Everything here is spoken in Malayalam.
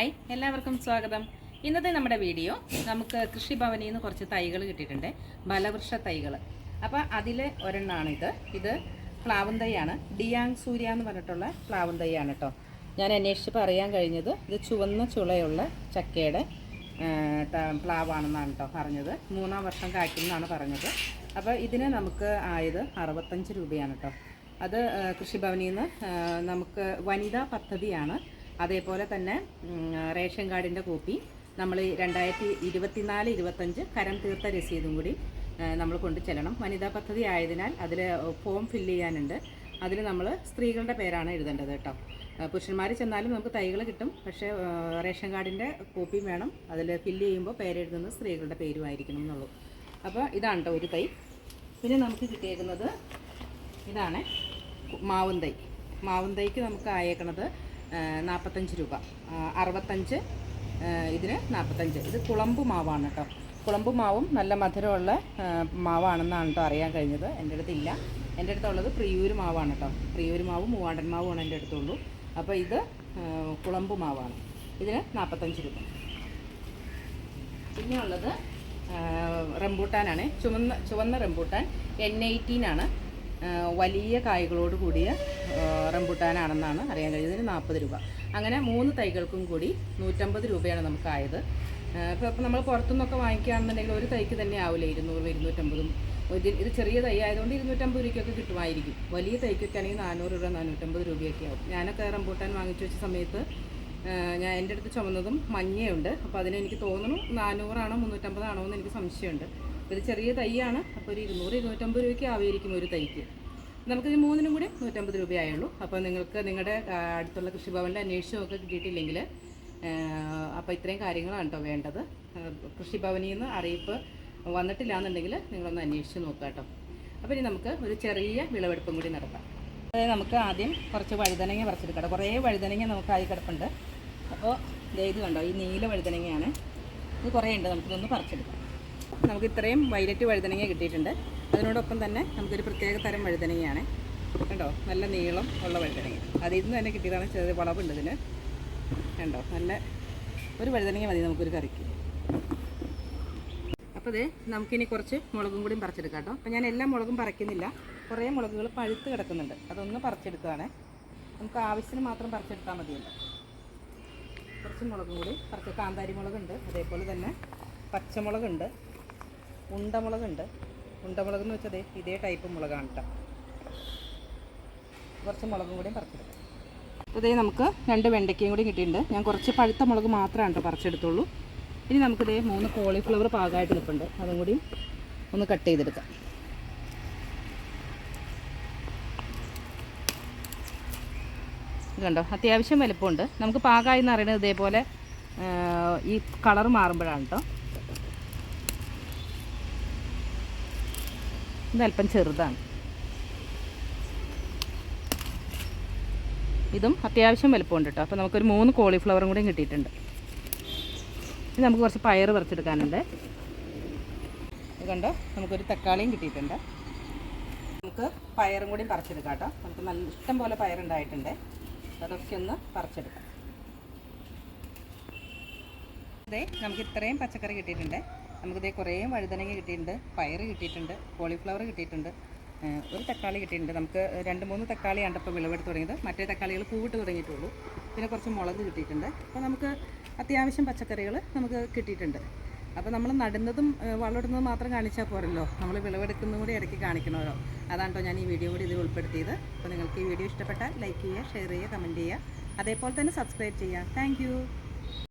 ഹായ് എല്ലാവർക്കും സ്വാഗതം. ഇന്നത്തെ നമ്മുടെ വീഡിയോ നമുക്ക് കൃഷിഭവനിൽ നിന്ന് കുറച്ച് തൈകൾ കിട്ടിയിട്ടുണ്ട്. ബലവൃക്ഷ തൈകൾ അപ്പോൾ അതിൽ ഒരെണ്ണമാണ് ഇത്. ഇത് പ്ലാവും തൈയാണ്. ഡിയാങ് സൂര്യ എന്ന് പറഞ്ഞിട്ടുള്ള പ്ലാവും തൈയാണ് കേട്ടോ ഞാൻ അന്വേഷിച്ചപ്പോൾ പറയാൻ കഴിഞ്ഞത് ഇത് ചുവന്ന ചുളയുള്ള ചക്കയുടെ പ്ലാവാണെന്നാണ് കേട്ടോ പറഞ്ഞത്. മൂന്നാം വർഷം കായ്ക്കുമെന്നാണ് പറഞ്ഞത്. അപ്പോൾ ഇതിന് നമുക്ക് ആയത് അറുപത്തഞ്ച് രൂപയാണ് കേട്ടോ അത് കൃഷിഭവനിൽ നിന്ന് നമുക്ക് വനിതാ പദ്ധതിയാണ് അതേപോലെ തന്നെ റേഷൻ കാർഡിന്റെ കോപ്പി നമ്മൾ രണ്ടായിരത്തി ഇരുപത്തിനാല് ഇരുപത്തഞ്ച് കരം തീർത്ത രസീതും കൂടി നമ്മൾ കൊണ്ടു ചെല്ലണം വനിതാ പദ്ധതി ആയതിനാൽ അതിൽ ഫോം ഫില്ല് ചെയ്യാനുണ്ട്. അതിൽ നമ്മൾ സ്ത്രീകളുടെ പേരാണ് എഴുതേണ്ടത് കേട്ടോ. പുരുഷന്മാർ ചെന്നാലും നമുക്ക് തൈകൾ കിട്ടും. പക്ഷേ റേഷൻ കാർഡിന്റെ കോപ്പിയും വേണം. അതിൽ ഫില്ല് ചെയ്യുമ്പോൾ പേരെഴുതുന്നത് സ്ത്രീകളുടെ പേരുമായിരിക്കണം എന്നുള്ളൂ. അപ്പോൾ ഇതാണ് കേട്ടോ ഒരു തൈ. പിന്നെ നമുക്ക് കിട്ടിയേക്കുന്നത് ഇതാണ് മാവും തൈ മാവും തൈക്ക് നമുക്ക് ആയേക്കണത് നാൽപ്പത്തഞ്ച് രൂപ. അറുപത്തഞ്ച് ഇതിന് നാൽപ്പത്തഞ്ച് ഇത് കുളമ്പ് മാവാണ് കേട്ടോ. കുളമ്പ് മാവും നല്ല മധുരമുള്ള മാവാണെന്നാണ് കേട്ടോ അറിയാൻ കഴിഞ്ഞത്. എന്റെ അടുത്തില്ല എന്റെ അടുത്തുള്ളത് പ്രിയൂര് മാവാണ് കേട്ടോ പ്രിയൂര് മാവും മൂവാണ്ടൻ മാവുമാണ് എന്റെ അടുത്തുള്ളൂ. അപ്പോൾ ഇത് കുളമ്പ് മാവാണ്. ഇതിന് നാൽപ്പത്തഞ്ച് രൂപ. പിന്നെ ഉള്ളത് റംബൂട്ടാനാണ്. ചുവന്ന ചുവന്ന റംബൂട്ടാൻ എൻ എയ്റ്റീനാണ്. വലിയ കായ്കളോട് കൂടിയ റംബുട്ടാനാണെന്നാണ് അറിയാൻ കഴിഞ്ഞത് നാൽപ്പത് രൂപ. അങ്ങനെ മൂന്ന് തൈകൾക്കും കൂടി നൂറ്റമ്പത് രൂപയാണ് നമുക്കായത്. ഇപ്പോൾ ഇപ്പോൾ നമ്മൾ പുറത്തുനിന്നൊക്കെ വാങ്ങിക്കുകയാണെന്നുണ്ടെങ്കിൽ ഒരു തൈക്ക് തന്നെ ആവില്ല ഇരുന്നൂറ് ഇരുന്നൂറ്റമ്പതും. ഇത് ഇത് ചെറിയ തൈ ആയതുകൊണ്ട് ഇരുന്നൂറ്റമ്പത് രൂപയ്ക്കൊക്കെ കിട്ടുമായിരിക്കും. വലിയ തൈക്കൊക്കെ ആണെങ്കിൽ നാനൂറ് രൂപ നാനൂറ്റമ്പത് രൂപയൊക്കെ ആവും. ഞാനൊക്കെ റംബൂട്ടാൻ വാങ്ങിച്ചു വെച്ച സമയത്ത് ഞാൻ എന്റെ അടുത്ത് ചുമന്നതും മഞ്ഞയുണ്ട്. അപ്പോൾ അതിനെനിക്ക് തോന്നുന്നു നാനൂറാണോ മുന്നൂറ്റമ്പതാണോ എന്ന് എനിക്ക് സംശയമുണ്ട്. ഇത് ചെറിയ തൈയാണ്. അപ്പോൾ ഒരു ഇരുന്നൂറ് ഇരുന്നൂറ്റമ്പത് രൂപയ്ക്ക് ആവുമായിരിക്കും ഒരു തൈക്ക്. നമുക്കിത് മൂന്നിനും കൂടി നൂറ്റമ്പത് രൂപയായുള്ളൂ അപ്പോൾ നിങ്ങൾക്ക് നിങ്ങളുടെ അടുത്തുള്ള കൃഷിഭവനിൽ അന്വേഷിച്ചൊക്കെ കിട്ടിയിട്ടില്ലെങ്കിൽ അപ്പോൾ ഇത്രയും കാര്യങ്ങളാണ് കേട്ടോ വേണ്ടത്. കൃഷിഭവനിൽ നിന്ന് അറിയിപ്പ് വന്നിട്ടില്ല എന്നുണ്ടെങ്കിൽ നിങ്ങളൊന്ന് അന്വേഷിച്ച് നോക്കുക കേട്ടോ. അപ്പോൾ ഇനി നമുക്ക് ഒരു ചെറിയ വിളവെടുപ്പും കൂടി നടത്താം. അതായത് നമുക്ക് ആദ്യം കുറച്ച് വഴുതനങ്ങ പറിച്ചെടുക്കാം കുറേ വഴുതനങ്ങ നമുക്ക് ആയി കിടപ്പുണ്ട്. അപ്പോൾ ഇത് കണ്ടോ ഈ നീല വഴുതനങ്ങയാണ്. ഇത് കുറേ ഉണ്ട് നമുക്കിതൊന്ന് പറിച്ചെടുക്കാം. നമുക്ക് ഇത്രയും വൈലറ്റ് വഴുതനങ്ങ കിട്ടിയിട്ടുണ്ട്. അതിനോടൊപ്പം തന്നെ നമുക്കൊരു പ്രത്യേക തരം വഴുതനങ്ങയാണ്. കണ്ടോ? നല്ല നീളം ഉള്ള വഴുതനങ്ങ. അതിൽ നിന്ന് തന്നെ കിട്ടിയതാണ് ചെറിയ വളവുണ്ട് ഇതിന്. കണ്ടോ? നല്ല ഒരു വഴുതനങ്ങ മതി നമുക്കൊരു കറിക്ക്. അപ്പോൾ ഇത് നമുക്കിനി കുറച്ച് മുളകും കൂടി പറിച്ചെടുക്കാം കേട്ടോ. അപ്പോൾ ഞാൻ എല്ലാ മുളകും പറിക്കുന്നില്ല. കുറേ മുളകുകൾ പഴുത്ത് കിടക്കുന്നുണ്ട്. അതൊന്ന് പറിച്ചെടുക്കുകയാണ്. നമുക്ക് ആവശ്യത്തിന് മാത്രം പറിച്ചെടുത്താൽ മതിയല്ലോ. കുറച്ച് മുളകും കൂടി പറിച്ച് കാന്താരി മുളകുണ്ട് അതേപോലെ തന്നെ പച്ചമുളകുണ്ട്. ഉണ്ടമുളകുണ്ട് ഉണ്ടമുളക് എന്ന് വെച്ചാൽ ഇതേ ടൈപ്പ് മുളകാണ് കേട്ടോ കുറച്ച് മുളകും കൂടിയും പറിച്ചെടുക്കാം. ഇതേ നമുക്ക് രണ്ട് വെണ്ടയ്ക്കയും കൂടി കിട്ടിയിട്ടുണ്ട്. ഞാൻ കുറച്ച് പഴുത്ത മുളക് മാത്രമാണ് കേട്ടോ പറിച്ചെടുത്തുള്ളൂ. ഇനി നമുക്കിതേ മൂന്ന് കോളിഫ്ലവർ പാകമായിട്ട് നിൽപ്പുണ്ട് അതും കൂടി ഒന്ന് കട്ട് ചെയ്തെടുക്കാം. ണ്ടോ അത്യാവശ്യം വലുപ്പമുണ്ട്. നമുക്ക് പാകമായി എന്ന് പറയുന്നത് ഇതേപോലെ ഈ കളർ മാറുമ്പോഴാണ് കേട്ടോ ഇത് അല്പം ചെറുതാണ്. ഇതും അത്യാവശ്യം വലുപ്പമുണ്ട് കേട്ടോ. അപ്പോൾ നമുക്കൊരു മൂന്ന് കോളിഫ്ലവറും കൂടി കിട്ടിയിട്ടുണ്ട്. ഇനി നമുക്ക് കുറച്ച് പയർ പറിച്ചെടുക്കാനുണ്ട്. ഇത് കണ്ടോ? നമുക്കൊരു തക്കാളിയും കിട്ടിയിട്ടുണ്ട്. നമുക്ക് പയറും കൂടി പറിച്ചെടുക്കാം കേട്ടോ. നമുക്ക് നല്ല ഇഷ്ടം പോലെ പയറുണ്ടായിട്ടുണ്ട്. അതൊക്കെ ഒന്ന് പറിച്ചെടുക്കാം. അതെ നമുക്ക് ഇത്രയും പച്ചക്കറി കിട്ടിയിട്ടുണ്ട്. നമുക്കിതേ കുറേ വഴുതനങ്ങ കിട്ടിയിട്ടുണ്ട് പയർ കിട്ടിയിട്ടുണ്ട് കോളിഫ്ലവർ കിട്ടിയിട്ടുണ്ട് ഒരു തക്കാളി കിട്ടിയിട്ടുണ്ട്. നമുക്ക് രണ്ട് മൂന്ന് തക്കാളിയാണ് ഇപ്പോൾ വിളവെടുത്ത് തുടങ്ങിയത്. മറ്റേ തക്കാളികൾ പൂവിട്ട് തുടങ്ങിയിട്ടുള്ളൂ. പിന്നെ കുറച്ച് മുളക് കിട്ടിയിട്ടുണ്ട്. അപ്പോൾ നമുക്ക് അത്യാവശ്യം പച്ചക്കറികൾ നമുക്ക് കിട്ടിയിട്ടുണ്ട്. അപ്പോൾ നമ്മൾ നടുന്നതും വളമിടുന്നതും മാത്രം കാണിച്ചാൽ പോരല്ലോ. നമ്മൾ വിളവെടുക്കുന്നതും കൂടി ഇടയ്ക്ക് കാണിക്കണമല്ലോ. അതാണ് കേട്ടോ ഞാൻ ഈ വീഡിയോ കൂടി ഇതിൽ ഉൾപ്പെടുത്തിയത്. അപ്പോൾ നിങ്ങൾക്ക് ഈ വീഡിയോ ഇഷ്ടപ്പെട്ടാൽ ലൈക്ക് ചെയ്യുക ഷെയർ ചെയ്യുക കമന്റ് ചെയ്യുക. അതേപോലെ തന്നെ സബ്സ്ക്രൈബ് ചെയ്യുക. താങ്ക്